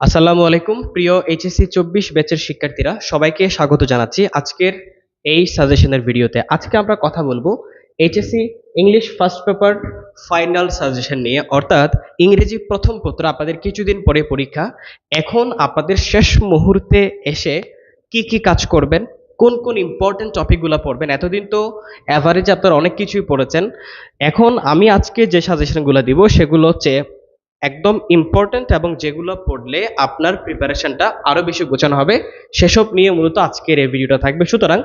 আসসালামু আলাইকুম, প্রিয় এইচএসসি চব্বিশ ব্যাচের শিক্ষার্থীরা, সবাইকে স্বাগত জানাচ্ছি আজকের এই সাজেশনের ভিডিওতে। আজকে আমরা কথা বলব HSC English first paper final suggestion নিয়ে, অর্থাৎ ইংরেজি প্রথম পত্র আপনাদের কিছুদিন পরে পরীক্ষা। এখন আপনাদের শেষ মুহূর্তে এসে কি কি কাজ করবেন, কোন কোন ইম্পর্টেন্ট টপিকগুলো পড়বেন, এতদিন তো অ্যাভারেজ আপনারা অনেক কিছুই পড়েছেন। এখন আমি আজকে যে সাজেশনগুলো দিব, সেগুলো হচ্ছে একদম ইম্পর্ট্যান্ট এবং যেগুলো পড়লে আপনার প্রিপারেশনটা আরও বেশি গোছানো হবে। সেসব নিয়ে মূলত আজকের এই ভিডিওটা থাকবে। সুতরাং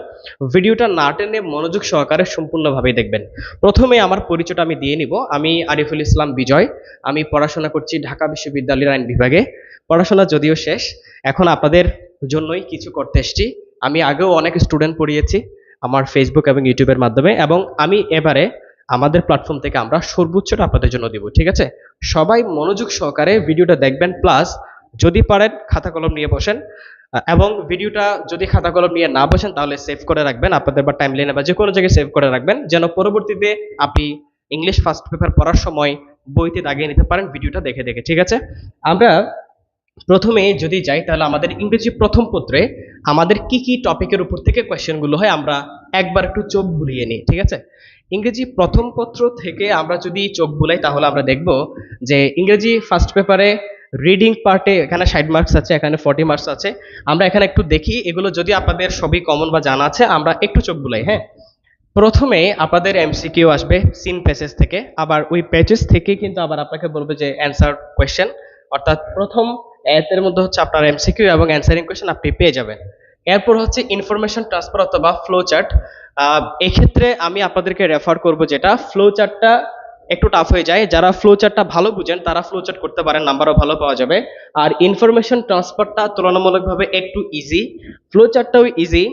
ভিডিওটা না টেনে মনোযোগ সহকারে সম্পূর্ণভাবে দেখবেন। প্রথমে আমার পরিচয়টা আমি দিয়ে নিব। আমি আরিফুল ইসলাম বিজয়। আমি পড়াশোনা করছি ঢাকা বিশ্ববিদ্যালয়ের আইন বিভাগে। পড়াশোনা যদিও শেষ, এখন আপনাদের জন্যই কিছু করতে এসছি। আমি আগেও অনেক স্টুডেন্ট পড়িয়েছি আমার ফেসবুক এবং ইউটিউবের মাধ্যমে এবং আমি এবারে আমাদের প্ল্যাটফর্ম থেকে আমরা সর্বোচ্চটা আপনাদের জন্য দিব, ঠিক আছে? সবাই মনোযোগ সহকারে ভিডিওটা দেখবেন প্লাস যদি পারেন খাতা কলম নিয়ে বসেন এবং ভিডিওটা যদি খাতা কলম নিয়ে না বসেন, তাহলে সেভ করে রাখবেন, আপনাদের বা টাইম লাইনে বা যে কোনো জায়গায় সেভ করে রাখবেন, যেন পরবর্তীতে আপনি ইংলিশ ফার্স্ট পেপার পড়ার সময় বইতে দাগিয়ে নিতে পারেন, ভিডিওটা দেখে দেখে, ঠিক আছে? আমরা প্রথমে যদি যাই, তাহলে আমাদের ইংরেজি প্রথম পত্রে আমাদের কি কি টপিকের উপর থেকে কোয়েশ্চেনগুলো হয়, আমরা একবার একটু চোখ বুলিয়ে নিই, ঠিক আছে? ইংরেজি প্রথম পত্র থেকে আমরা যদি চোখ বুলাই, তাহলে আমরা দেখব যে ইংরেজি ফার্স্ট পেপারে রিডিং পার্টে এখানে ষাট মার্কস আছে, এখানে ফর্টি মার্কস আছে। আমরা এখানে একটু দেখি, এগুলো যদি আপনাদের সবই কমন বা জানা আছে, আমরা একটু চোখ বুলাই হ্যাঁ? প্রথমে আপনাদের এমসিকিউ আসবে সিন পেজেস থেকে, আবার ওই পেজেস থেকে কিন্তু আবার আপনাকে বলবে যে অ্যান্সার কোয়েশ্চেন অর্থাৎ প্রথম এর মধ্যে হচ্ছে আপনার এমসিকিউ এবং অ্যান্সারিং কোয়েশ্চেন আপনি পেয়ে যাবেন। এরপর হচ্ছে ইনফরমেশন ট্রান্সফার অথবা ফ্লো চার্ট এক্ষেত্রে আমি আপনাদেরকে রেফার করব যেটা ফ্লো চার্টটা একটু টাফ হয়ে যায়। যারা ফ্লো চার্টটা ভালো বুঝেন, তারা ফ্লো চার্ট করতে পারেন নাম্বারও ভালো পাওয়া যাবে। আর ইনফরমেশন ট্রান্সফারটা তুলনামূলকভাবে একটু ইজি ফ্লো চার্টটাও ইজি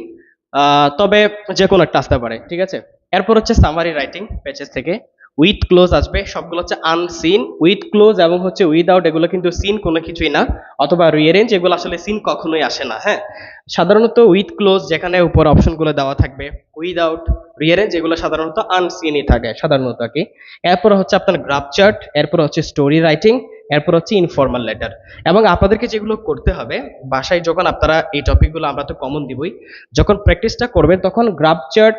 তবে যে কোনো একটা আসতে পারে, ঠিক আছে? এরপর হচ্ছে সামারি রাইটিং পেজেস থেকে। উইথ ক্লোজ আসবে, সবগুলো হচ্ছে আনসিন উইথ ক্লোজ এবং হচ্ছে উইদাউট এগুলো কিন্তু সিন কোনো কিছুই না। অথবা রিয়ারেঞ্জ এগুলো আসলে সিন কখনোই আসে না হ্যাঁ? সাধারণত উইথ ক্লোজ যেখানে উপর অপশনগুলো দেওয়া থাকবে উইদাউট রিয়ারেঞ্জ এগুলো সাধারণত আনসিনই থাকে সাধারণত আর কি। এরপর হচ্ছে আপনার গ্রাফ চার্ট এরপর হচ্ছে স্টোরি রাইটিং এরপর হচ্ছে ইনফর্মাল লেটার এবং আপনাদেরকে যেগুলো করতে হবে, বাসায় যখন আপনারা এই টপিকগুলো আমরা তো কমন দিবই, যখন প্র্যাকটিসটা করবেন তখন গ্রাফ চার্ট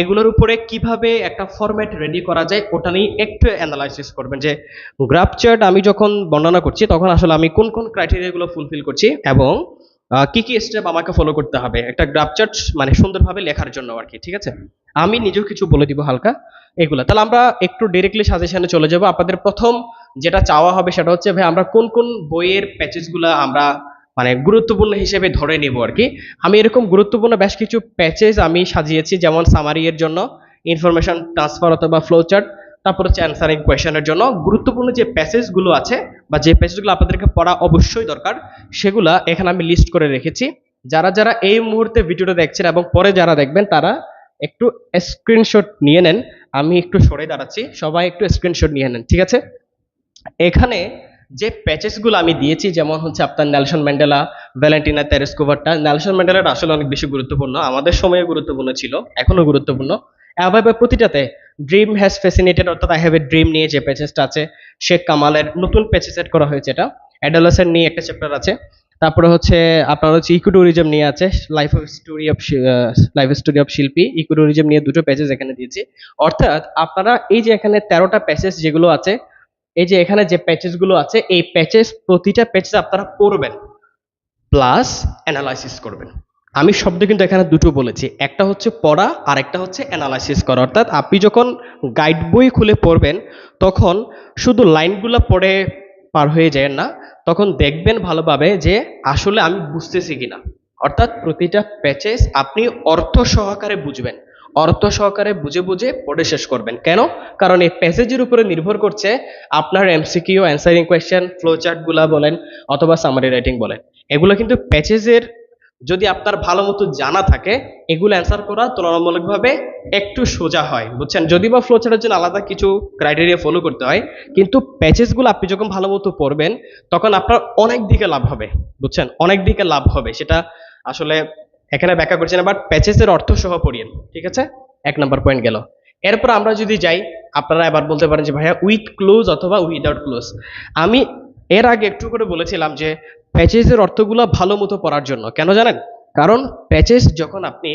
এগুলোর উপরে কীভাবে একটা ফরম্যাট রেডি করা যায়, ওটা নিয়ে একটু অ্যানালাইসিস করবেন যে গ্রাফ চার্ট আমি যখন বর্ণনা করছি তখন আসলে আমি কোন কোন ক্রাইটেরিয়াগুলো ফুলফিল করছি এবং কি কি স্টেপ আমাকে ফলো করতে হবে? একটা গ্রাফ চার্ট মানে সুন্দরভাবে লেখার জন্য আর কি, ঠিক আছে? আমি নিজেও কিছু বলে দিব হালকা, এগুলো। তাহলে আমরা একটু ডিরেক্টলি সাজেশনে চলে যাব। আপনাদের প্রথম যেটা চাওয়া হবে সেটা হচ্ছে, ভাই, আমরা কোন কোন বইয়ের প্যাচেসগুলো আমরা মানে গুরুত্বপূর্ণ হিসেবে ধরে নেব আর কি। আমি এরকম গুরুত্বপূর্ণ বেশ কিছু প্যাচেস আমি সাজিয়েছি, যেমন সামারি এর জন্য ইনফরমেশন ট্রান্সফার অথবা ফ্লো চার্ট তারপর হচ্ছে অ্যান্সারিং কোয়েশনের জন্য গুরুত্বপূর্ণ যে প্যাসেজগুলো আছে বা যে প্যাসেজগুলো আপনাদেরকে পড়া অবশ্যই দরকার, সেগুলা এখানে আমি লিস্ট করে রেখেছি। যারা যারা এই মুহূর্তে ভিডিওটা দেখছেন এবং পরে যারা দেখবেন, তারা একটু স্ক্রিনশট নিয়ে নেন। আমি একটু সরে দাঁড়াচ্ছি, সবাই একটু স্ক্রিনশট নিয়ে নেন, ঠিক আছে? এখানে যে প্যাচেসগুলো আমি দিয়েছি, যেমন হচ্ছে আপনার নেলসন ম্যান্ডেলা, ভ্যালেন্টিনা তেরেস্কোভারটা, নেলসন ম্যান্ডেলাটা আসলে অনেক বেশি গুরুত্বপূর্ণ। আমাদের সময়ে গুরুত্বপূর্ণ ছিল এখনও গুরুত্বপূর্ণ। এভাবে প্রতিটাতে ড্রিম হ্যাজ ফ্যাসিনেটেড অর্থাৎ আই হ্যাভ এ ড্রিম নিয়ে যে প্যাচেসটা আছে শেখ কামালের নতুন প্যাচে সেট করা হয়েছে এটা। অ্যাডালাসের নিয়ে একটা চ্যাপ্টার আছে। তারপরে হচ্ছে আপনার হচ্ছে ইকোটুরিজম নিয়ে আছে life of story of life story of শিল্পী। ইকোটুরিজম নিয়ে দুটো প্যাচেস এখানে দিয়েছি। অর্থাৎ আপনারা এই যে এখানে তেরোটা প্যাচেস যেগুলো আছে, এই যে এখানে যে প্যাচেসগুলো আছে, এই প্যাচেস প্রতিটা প্যাচেস আপনারা পড়বেন প্লাস অ্যানালাইসিস করবেন। আমি শব্দ কিন্তু এখানে দুটো বলেছি। একটা হচ্ছে পড়া আর একটা হচ্ছে অ্যানালাইসিস করা। অর্থাৎ আপনি যখন গাইড বই খুলে পড়বেন, তখন শুধু লাইনগুলো পড়ে পার হয়ে যায় না, তখন দেখবেন ভালোভাবে যে আসলে আমি বুঝতেছি কিনা। অর্থাৎ প্রতিটা প্যাচেস আপনি অর্থ সহকারে বুঝবেন। অর্থ সহকারে বুঝে বুঝে পড়ে শেষ করবেন। কেন? কারণ এই প্যাসেজের উপরে নির্ভর করছে আপনার এমসিকিউ অ্যান্সারিং কোয়েশ্চেন ফ্লো চার্টগুলা বলেন, অথবা সামারি রাইটিং বলেন। এগুলো কিন্তু প্যাচেজের যদি আপনার ভালো মতো জানা থাকে, এগুলো অ্যান্সার করা তুলনামূলকভাবে একটু সোজা হয়, বুঝছেন? যদি বা ফ্লো চার্টের জন্য আলাদা কিছু ক্রাইটেরিয়া ফলো করতে হয়, কিন্তু প্যাচেসগুলো আপনি যখন ভালো মতো পড়বেন, তখন আপনার অনেক দিকে লাভ হবে, বুঝছেন? অনেক দিকে লাভ হবে, সেটা আসলে এখানে ব্যাখ্যা করছি না বাট প্যাচেসের অর্থ সহ পড়িয়েন ঠিক আছে? এক নম্বর পয়েন্ট গেল। এরপর আমরা যদি যাই, আপনারা এবার বলতে পারেন যে, ভাইয়া উইথ ক্লোজ অথবা উইদাউট ক্লোজ আমি এর আগে একটু করে বলেছিলাম যে প্যাচেসের অর্থগুলো ভালো মতো পড়ার জন্য। কেন জানেন? কারণ প্যাচেস যখন আপনি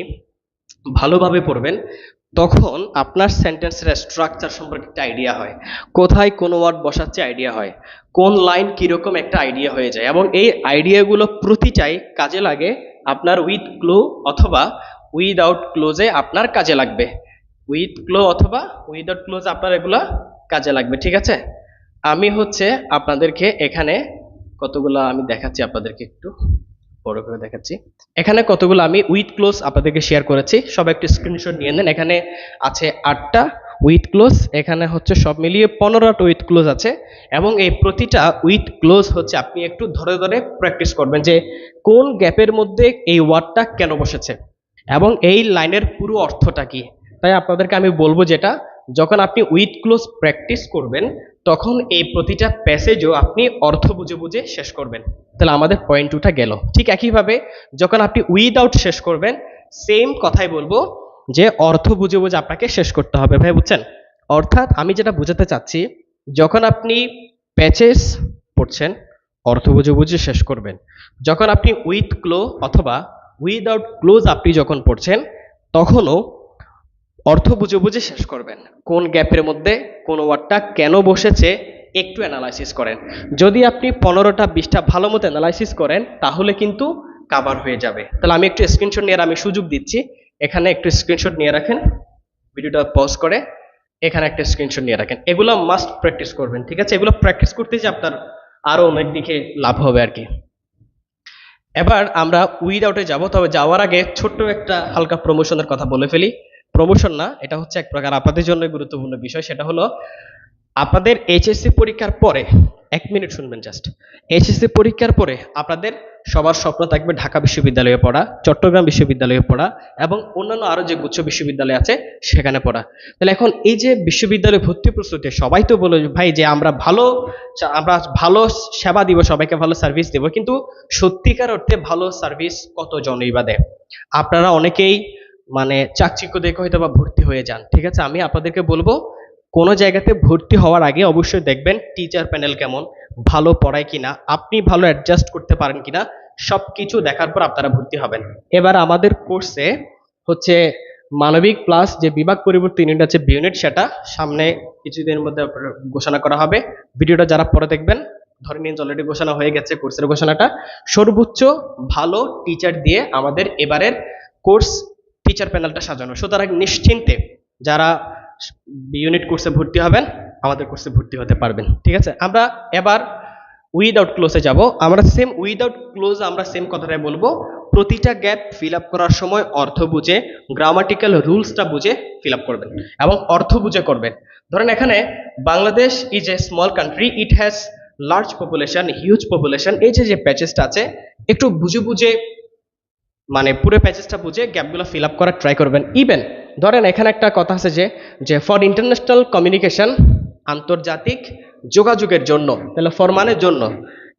ভালোভাবে পড়বেন, তখন আপনার সেন্টেন্সের স্ট্রাকচার সম্পর্কে একটা আইডিয়া হয়। কোথায় কোন ওয়ার্ড বসাচ্ছে আইডিয়া হয়। কোন লাইন কীরকম একটা আইডিয়া হয়ে যায়। এবং এই আইডিয়াগুলো প্রতিটাই কাজে লাগে আপনার উইথ ক্লো অথবা উইদাউট ক্লোজে আপনার কাজে লাগবে। উইথ ক্লো অথবা উইদাউট ক্লোজ আপনার এগুলো কাজে লাগবে। ঠিক আছে? আমি হচ্ছে আপনাদেরকে এখানে কতগুলো আমি দেখাচ্ছি, আপনাদেরকে একটু বড় করে দেখাচ্ছি। এখানে কতগুলো আমি উইথ ক্লোজ আপনাদেরকে শেয়ার করেছি। সব একটু স্ক্রিনশট নিয়ে নেন। এখানে আছে আটটা উইথ ক্লোজ এখানে হচ্ছে সব মিলিয়ে পনেরোটা উইথ ক্লোজ আছে। এবং এই প্রতিটা উইথ ক্লোজ হচ্ছে আপনি একটু ধরে ধরে প্র্যাকটিস করবেন যে কোন গ্যাপের মধ্যে এই ওয়ার্ডটা কেন বসেছে। এবং এই লাইনের পুরো অর্থটা কি। তাই আপনাদেরকে আমি বলব যেটা যখন আপনি উইথ ক্লোজ প্র্যাকটিস করবেন, তখন এই প্রতিটা প্যাসেজও আপনি অর্থ বুঝে বুঝে শেষ করবেন। তাহলে আমাদের পয়েন্ট টুটা গেল। ঠিক একইভাবে যখন আপনি উইদাউট শেষ করবেন সেম কথাই বলব যে অর্থ বুঝে বুঝে আপনাকে শেষ করতে হবে। ভাই, বুঝছেন? অর্থাৎ আমি যেটা বোঝাতে চাচ্ছি, যখন আপনি প্যাচেস পড়ছেন, অর্থ বুঝে বুঝে শেষ করবেন। যখন আপনি উইথ ক্লো অথবা উইদাউট ক্লোজ আপনি যখন পড়ছেন, তখনও অর্থ বুঝে বুঝে শেষ করবেন। কোন গ্যাপের মধ্যে কোন ওয়ার্ডটা কেন বসেছে একটু অ্যানালাইসিস করেন। যদি আপনি পনেরোটা, বিশটা ভালো মতো অ্যানালাইসিস করেন, তাহলে কিন্তু কাবার হয়ে যাবে। তাহলে আমি একটু স্ক্রিনশট নিয়ে আমি সুযোগ দিচ্ছি। এখানে একটু স্ক্রিনশট নিয়ে রাখেন। ভিডিওটা পজ করে এখানে একটা স্ক্রিনশট নিয়ে রাখেন। এগুলো মাস্ট প্র্যাকটিস করবেন, ঠিক আছে? এগুলো প্র্যাকটিস করতে যে আপনার আরও অনেক দিকে লাভ হবে আর কি। এবার আমরা উইড আউটে যাব, তবে যাওয়ার আগে ছোট্ট একটা হালকা প্রমোশনের কথা বলে ফেলি। প্রমোশন না, এটা হচ্ছে এক প্রকার আপনাদের জন্য গুরুত্বপূর্ণ বিষয়, সেটা হলো আপনাদের এইচএসসি পরীক্ষার পরে, এক মিনিট শুনবেন জাস্ট এইচএসসি পরীক্ষার পরে আপনাদের সবার স্বপ্ন থাকবে ঢাকা বিশ্ববিদ্যালয়ে পড়া, চট্টগ্রাম বিশ্ববিদ্যালয়ে পড়া এবং অন্যান্য আরও যে গুচ্ছ বিশ্ববিদ্যালয় আছে, সেখানে পড়া। তাহলে এখন এই যে বিশ্ববিদ্যালয়ে ভর্তি প্রস্তুতি, সবাই তো বলে, ভাই, যে আমরা ভালো আমরা ভালো সেবা দিব, সবাইকে ভালো সার্ভিস দেব, কিন্তু সত্যিকার অর্থে ভালো সার্ভিস কতজনই বা দেয়? আপনারা অনেকেই মানে চাকচিক্য দেখে হয়তো বা ভর্তি হয়ে যান, ঠিক আছে? আমি আপনাদেরকে বলব, কোনো জায়গাতে ভর্তি হওয়ার আগে অবশ্যই দেখবেন টিচার প্যানেল কেমন, ভালো পড়ায় কিনা, আপনি ভালো অ্যাডজাস্ট করতে পারেন কিনা সব কিছু দেখার পর আপনারা ভর্তি হবেন। এবার আমাদের কোর্সে হচ্ছে মানবিক প্লাস যে বিভাগ পরিবর্তন ইউনিট আছে বি ইউনিট সেটা সামনে কিছুদিনের মধ্যে ঘোষণা করা হবে। ভিডিওটা যারা পরে দেখবেন, ধরে নিন অলরেডি ঘোষণা হয়ে গেছে কোর্সের ঘোষণাটা। সর্বোচ্চ ভালো টিচার দিয়ে আমাদের এবারের কোর্স টিচার প্যানেলটা সাজানো। সুতরাং নিশ্চিন্তে যারা ইউনিট কোর্সে ভর্তি হবেন, আমাদের কোর্সে ভর্তি হতে পারবেন। ঠিক আছে? আমরা এবার উইদাউট ক্লোজে যাব। আমরা সেম উইদাউট ক্লোজ আমরা সেম কথাটাই বলব। প্রতিটা গ্যাপ ফিল আপ করার সময় অর্থ বুঝে গ্রামাটিক্যাল রুলসটা বুঝে ফিল আপ করবেন এবং অর্থ বুঝে করবেন। ধরেন এখানে Bangladesh is a small country it has large population huge population এই যে যে প্যাচেসটা আছে, একটু বুঝে বুঝে মানে পুরো প্যাচেসটা বুঝে গ্যাপগুলো ফিল আপ করার ট্রাই করবেন। ইভেন ধরেন এখানে একটা কথা আছে যে যে ফর ইন্টারন্যাশনাল কমিউনিকেশন আন্তর্জাতিক যোগাযোগের জন্য, তাহলে ফরমানের জন্য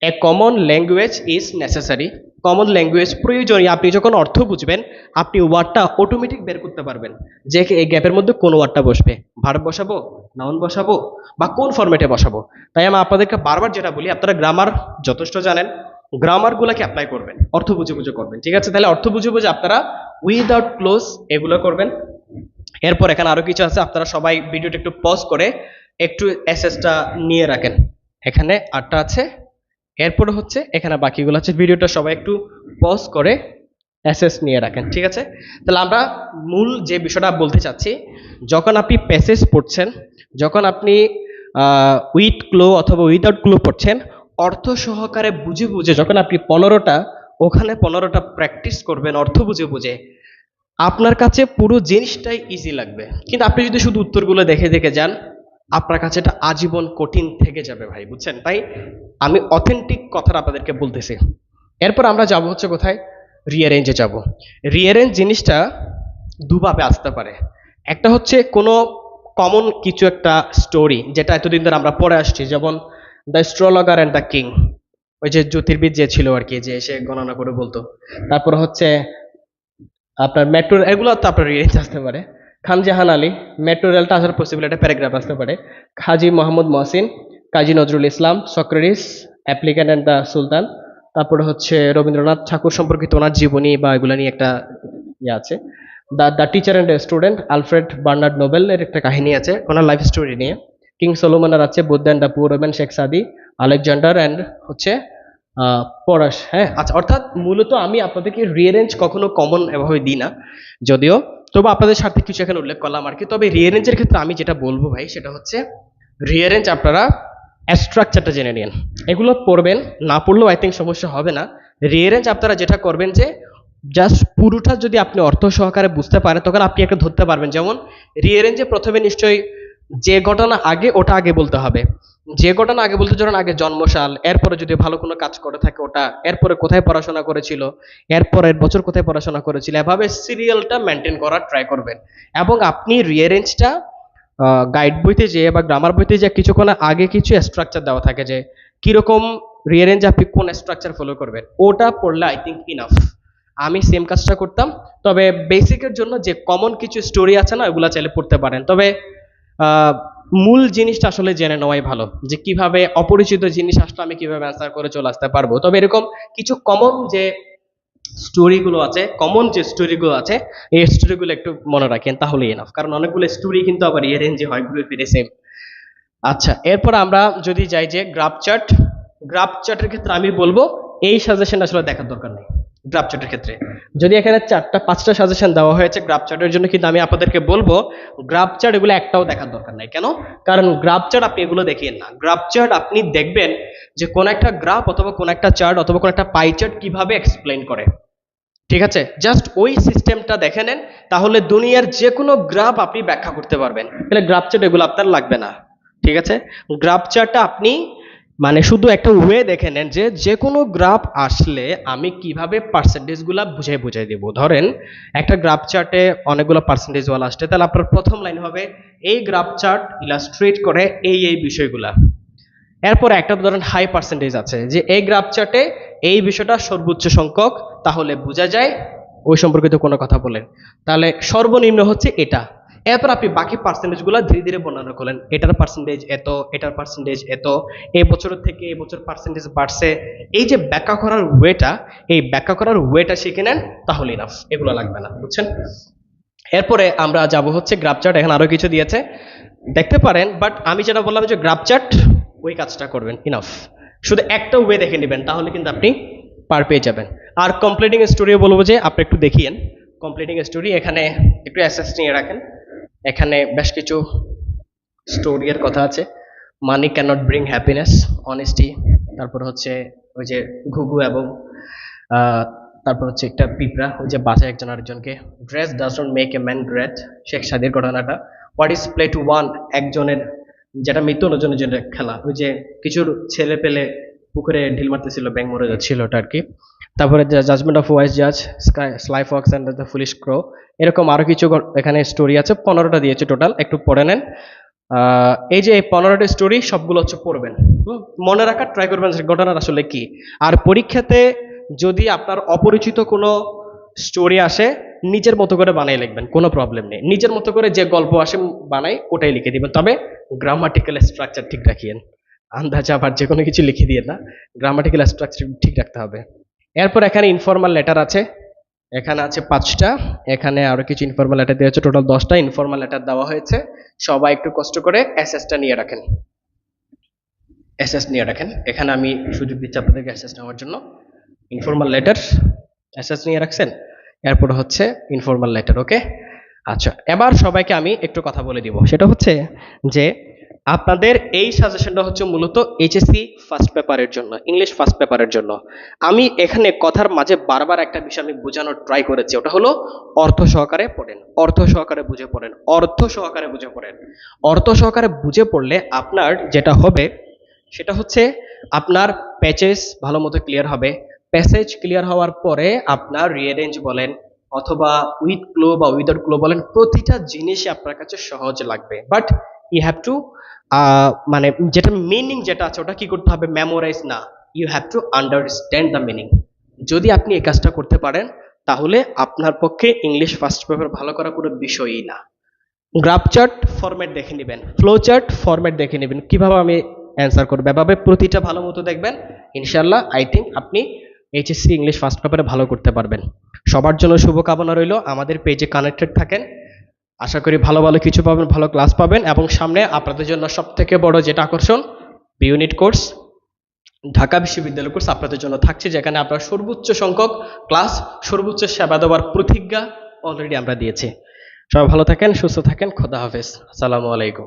a common language is necessary common language প্রয়োজনীয়। আপনি যখন অর্থ বুঝবেন, আপনি ওয়ার্ডটা অটোমেটিক বের করতে পারবেন। যে এই গ্যাপের মধ্যে কোন ওয়ার্ডটা বসবে? ভার্ব বসাবো? নাউন বসাবো? বা কোন ফরম্যাটে বসাবো? তাই আমি আপনাদেরকে বারবার যেটা বলি, আপনারা গ্রামার যথেষ্ট জানেন। গ্রামারগুলোকে অ্যাপ্লাই করবেন, অর্থ বুঝে বুঝে করবেন, ঠিক আছে? তাহলে অর্থ বুঝে বুঝে আপনারা উইদাউট ক্লোজ এগুলো করবেন। এরপর এখানে আরও কিছু আছে, আপনারা সবাই ভিডিওটা একটু পজ করে একটু এসএসটা নিয়ে রাখেন। এখানে আটটা আছে, এরপরে হচ্ছে এখানে বাকিগুলো আছে। ভিডিওটা সবাই একটু পজ করে এসএস নিয়ে রাখেন, ঠিক আছে? তাহলে আমরা মূল যে বিষয়টা বলতে চাচ্ছি, যখন আপনি প্যাসেজ পড়ছেন, যখন আপনি উইথ ক্লো অথবা উইদাউট ক্লো পড়ছেন অর্থ সহকারে বুঝে বুঝে যখন আপনি পনেরোটা, ওখানে পনেরোটা প্র্যাকটিস করবেন, অর্থ বুঝে বুঝে, আপনার কাছে পুরো জিনিসটাই ইজি লাগবে। কিন্তু আপনি যদি শুধু উত্তরগুলো দেখে দেখে যান, আপনার কাছে এটা আজীবন কঠিন থেকে যাবে ভাই, বুঝছেন? তাই আমি অথেন্টিক কথাটা আপনাদেরকে বলতেছি। এরপর আমরা যাব হচ্ছে কোথায়? রিয়ারেঞ্জে যাব। রিয়ারেঞ্জ জিনিসটা দুভাবে আসতে পারে। একটা হচ্ছে কোনো কমন কিছু একটা স্টোরি যেটা এতদিন ধরে আমরা পড়ে আসছি, যেমন the astrologer and the king ওই যে জ্যোতির্বিদ যে ছিল আর কি, যে এসে গণনা করে বলতো। তারপর হচ্ছে আপনার মেট্রো এগুলো তো আপনার রিয়ারেঞ্জ আসতে পারে। খান জাহান আলী মেট্রো রেলটা আসার পসিবল একটা প্যারাগ্রাফ আসতে পারে। Haji Mohammad Mohsin, Kazi Nazrul Islam, Socrates applicant and the sultan. তারপরে হচ্ছে রবীন্দ্রনাথ ঠাকুর সম্পর্কিত ওনার জীবনী বা এগুলো নিয়ে একটা ইয়ে আছে। The the teacher and student Alfred Bernard Nobel এর একটা কাহিনী আছে, ওনার লাইফ স্টোরি নিয়ে। কিং সোলোমনের আছে Buddha and the poor woman Sheikh Saadi Alexander and হচ্ছে পরাশ হ্যাঁ? আচ্ছা অর্থাৎ মূলত আমি আপনাদেরকে রিয়ারেঞ্জ কখনো কমন এভাবে দিই না, যদিও তবু আপনাদের স্বার্থে কিছু এখানে উল্লেখ করলাম আর কি। তবে রিয়ারেঞ্জের ক্ষেত্রে আমি যেটা বলব ভাই, সেটা হচ্ছে রিয়ারেঞ্জ আপনারা স্ট্রাকচারটা জেনে নিন। এগুলো পড়বেন, না পড়লেও আই থিঙ্ক সমস্যা হবে না। রিয়ারেঞ্জ আপনারা যেটা করবেন যে জাস্ট পুরোটা যদি আপনি অর্থ সহকারে বুঝতে পারেন, তখন আপনি একটা ধরতে পারবেন। যেমন রিয়ারেঞ্জে প্রথমে নিশ্চয়ই যে ঘটনা আগে, ওটা আগে বলতে হবে। যে ঘটনা আগে বলতে ধরুন আগে জন্মসাল, এরপরে যদি ভালো কোনো কাজ করে থাকে ওটা, এরপরে কোথায় পড়াশোনা করেছিল, এরপরের বছর কোথায় পড়াশোনা করেছিল, এভাবে সিরিয়ালটা মেনটেন করার ট্রাই করবেন। এবং আপনি রিয়ারেঞ্জটা গাইড বইতে যেয়ে বা গ্রামার বইতে যে কিছুক্ষণ আগে কিছু স্ট্রাকচার দেওয়া থাকে যে, কীরকম রিয়ারেঞ্জ আপনি কোন স্ট্রাকচার ফলো করবেন। ওটা পড়লে আই থিঙ্ক ইনাফ আমি সেম কাজটা করতাম। তবে বেসিকের জন্য যে কমন কিছু স্টোরি আছে না, ওগুলা চাইলে পড়তে পারেন। তবে মূল জিনিসটা আসলে জেনে নেওয়াই ভালো যে কীভাবে অপরিচিত জিনিস আসলে আমি কীভাবে অ্যান্সার করে চলে আসতে পারব। তবে এরকম কিছু কমন যে স্টোরিগুলো আছে কমন যে স্টোরিগুলো আছে, এই স্টোরিগুলো একটু মনে রাখেন তাহলেই এনাফ কারণ অনেকগুলো স্টোরি কিন্তু আবার ইয়ে রেঞ্জে হয়, ঘুরে ফিরে সেম আচ্ছা এরপর আমরা যদি যাই যে গ্রাফ চার্ট গ্রাফ চার্টের ক্ষেত্রে আমি বলব এই সাজেশন আসলে দেখার দরকার নেই। গ্রাফ চার্টের ক্ষেত্রে। যদি এখানে চারটা, পাঁচটা সাজেশন দেওয়া হয়েছে গ্রাফ চার্টের জন্য, কিন্তু আমি আপনাদেরকে বলব গ্রাফ চার্ট এগুলো একটাও দেখার দরকার নাই। কেন? কারণ গ্রাফ চার্ট আপনি এগুলো দেখিয়েন না। গ্রাফ চার্ট আপনি দেখবেন যে কোন একটা গ্রাফ অথবা কোন একটা চার্ট অথবা কোন একটা পাই চার্ট কীভাবে এক্সপ্লেইন করে। ঠিক আছে? জাস্ট ওই সিস্টেমটা দেখে নেন, তাহলে দুনিয়ার যে কোনো গ্রাফ আপনি ব্যাখ্যা করতে পারবেন। তাহলে গ্রাফ চার্ট এগুলো আপনার লাগবে না। ঠিক আছে? গ্রাফ চার্টটা আপনি মানে শুধু একটা ওয়ে দেখে নেন যে যে কোনো গ্রাফ আসলে আমি কীভাবে পার্সেন্টেজগুলো বুঝাই বুঝাই দেবো। ধরেন, একটা গ্রাফ চার্টে অনেকগুলো পার্সেন্টেজ ওয়ালা আসছে, তাহলে আপনার প্রথম লাইন হবে, এই গ্রাফ চার্ট ইলাস্ট্রেট করে এই এই বিষয়গুলা। এরপর একটা ধরেন হাই পার্সেন্টেজ আছে, যে এই গ্রাফ চার্টে এই বিষয়টা সর্বোচ্চ সংখ্যক, তাহলে বোঝা যায়, ওই সম্পর্কিত কোনো কথা বলেন। তাহলে সর্বনিম্ন হচ্ছে এটা। এরপর আপনি বাকি পার্সেন্টেজগুলো ধীরে ধীরে বর্ণনা করলেন। এটার পার্সেন্টেজ এত, এটার পার্সেন্টেজ এত এই বছরের থেকে এই বছর পার্সেন্টেজ বাড়ছে। এই যে ব্যাখ্যা করার ওয়েটা, এই ব্যাখ্যা করার ওয়েটা শিখে নেন, তাহলে ইনাফ এগুলো লাগবে না, বুঝছেন? এরপরে আমরা যাব হচ্ছে গ্রাফ চার্ট এখানে আরও কিছু দিয়েছে। দেখতে পারেন বাট আমি যেটা বললাম যে গ্রাফ চার্ট ওই কাজটা করবেন ইনাফ শুধু একটা ওয়ে দেখে নেবেন, তাহলে কিন্তু আপনি পার পেয়ে যাবেন। আর কমপ্লিটিং স্টোরিও বলব যে, আপনি একটু দেখিয়েন। কমপ্লিটিং স্টোরি এখানে একটু অ্যাসেস নিয়ে রাখেন। এখানে বেশ কিছু স্টোরি এর কথা আছে। Money cannot bring happiness honesty তারপর হচ্ছে ওই যে ঘুঘু এবং তারপর হচ্ছে একটা পিঁপড়া, ওই যে বাঁচে একজন আরেকজনকে। Dress does not make a man great Sheikh সাদির ঘটনাটা। What is play to one একজনের, যেটা মৃত্যু অন্যজনের জন্য খেলা। ওই যে কিছুর ছেলে পেলে পুকুরে ঢিল মারতেছিল ব্যাং মরে যাচ্ছিল ওটা আর কি। তারপরে জাজমেন্ট অফ ওয়াইস জাজ sky sly fox and the foolish crow এরকম আরও কিছু এখানে স্টোরি আছে, পনেরোটা দিয়েছে টোটাল একটু পড়ে নেন। এই যে এই পনেরোটা স্টোরি সবগুলো হচ্ছে পড়বেন। মনে রাখার ট্রাই করবেন ঘটনার আসলে কি। আর পরীক্ষাতে যদি আপনার অপরিচিত কোনো স্টোরি আসে, নিজের মতো করে বানাই লিখবেন, কোনো প্রবলেম নেই। নিজের মতো করে যে গল্প আসে বানাই ওটাই লিখে দিবেন। তবে গ্রামাটিক্যাল স্ট্রাকচার ঠিক রাখিয়েন। আন্দাজ আবার যে কোনো কিছু লিখে দিয়ে না গ্রামাটিক্যাল স্ট্রাকচার ঠিক রাখতে হবে। এরপর এখানে ইনফর্মাল লেটার আছে। এখানে আছে পাঁচটা। এখানে আরও কিছু ইনফর্মাল লেটার দেওয়া হচ্ছে টোটাল দশটা ইনফর্মাল লেটার দেওয়া হয়েছে। সবাই একটু কষ্ট করে এসএসটা নিয়ে রাখেন। এসএস নিয়ে রাখেন। এখানে আমি সুযোগ দিচ্ছি আপনাদেরকে এসএস নেওয়ার জন্য। ইনফর্মাল লেটার এসএস নিয়ে রাখছেন। এরপর হচ্ছে ইনফর্মাল লেটার ওকে আচ্ছা এবার সবাইকে আমি একটু কথা বলে দিব। সেটা হচ্ছে যে আপনাদের এই সাজেশনটা হচ্ছে মূলত এইচএসসি ফার্স্ট পেপারের জন্য ইংলিশ ফার্স্ট পেপারের জন্য। আমি এখানে কথার মাঝে বারবার একটা বিষয় আমি বোঝানোর ট্রাই করেছি, ওটা হলো অর্থ সহকারে পড়েন। অর্থ সহকারে বুঝে পড়েন। অর্থ সহকারে বুঝে পড়েন। অর্থ সহকারে বুঝে পড়লে আপনার যেটা হবে, সেটা হচ্ছে আপনার প্যাচেস ভালো মতো ক্লিয়ার হবে। প্যাসেজ ক্লিয়ার হওয়ার পরে আপনার রিয়ারেঞ্জ বলেন, অথবা উইথ ক্লো বা উইদাউট ক্লো বলেন, প্রতিটা জিনিসই আপনার কাছে সহজ লাগবে। বাট ইউ হ্যাভ টু মানে যেটা মিনিং যেটা আছে, ওটা কি করতে হবে? মেমোরাইজ না। You have to understand the meaning যদি আপনি এই কাজটা করতে পারেন, তাহলে আপনার পক্ষে ইংলিশ ফার্স্ট পেপার ভালো করা কোনো বিষয়ই না। গ্রাফ চার্ট ফরম্যাট দেখে নেবেন। ফ্লো চার্ট ফরম্যাট দেখে নেবেন। কীভাবে আমি অ্যান্সার করব? এভাবে প্রতিটা ভালো মতো দেখবেন। ইনশাল্লাহ আই থিঙ্ক আপনি এইচএসসি ইংলিশ ফার্স্ট পেপারে ভালো করতে পারবেন। সবার জন্য শুভকামনা রইল। আমাদের পেজে কানেক্টেড থাকেন। আশা করি ভালো ভালো কিছু পাবেন, ভালো ক্লাস পাবেন এবং সামনে আপনাদের জন্য সব থেকে বড় যেটা আকর্ষণ বি ইউনিট কোর্স ঢাকা বিশ্ববিদ্যালয় কোর্স আপনাদের জন্য থাকছে, যেখানে আপনার সর্বোচ্চ সংখ্যক ক্লাস সর্বোচ্চ সেবা দেওয়ার প্রতিজ্ঞা অলরেডি আমরা দিয়েছি। সবাই ভালো থাকেন, সুস্থ থাকেন, খোদা হাফেজ। আসসালামু আলাইকুম।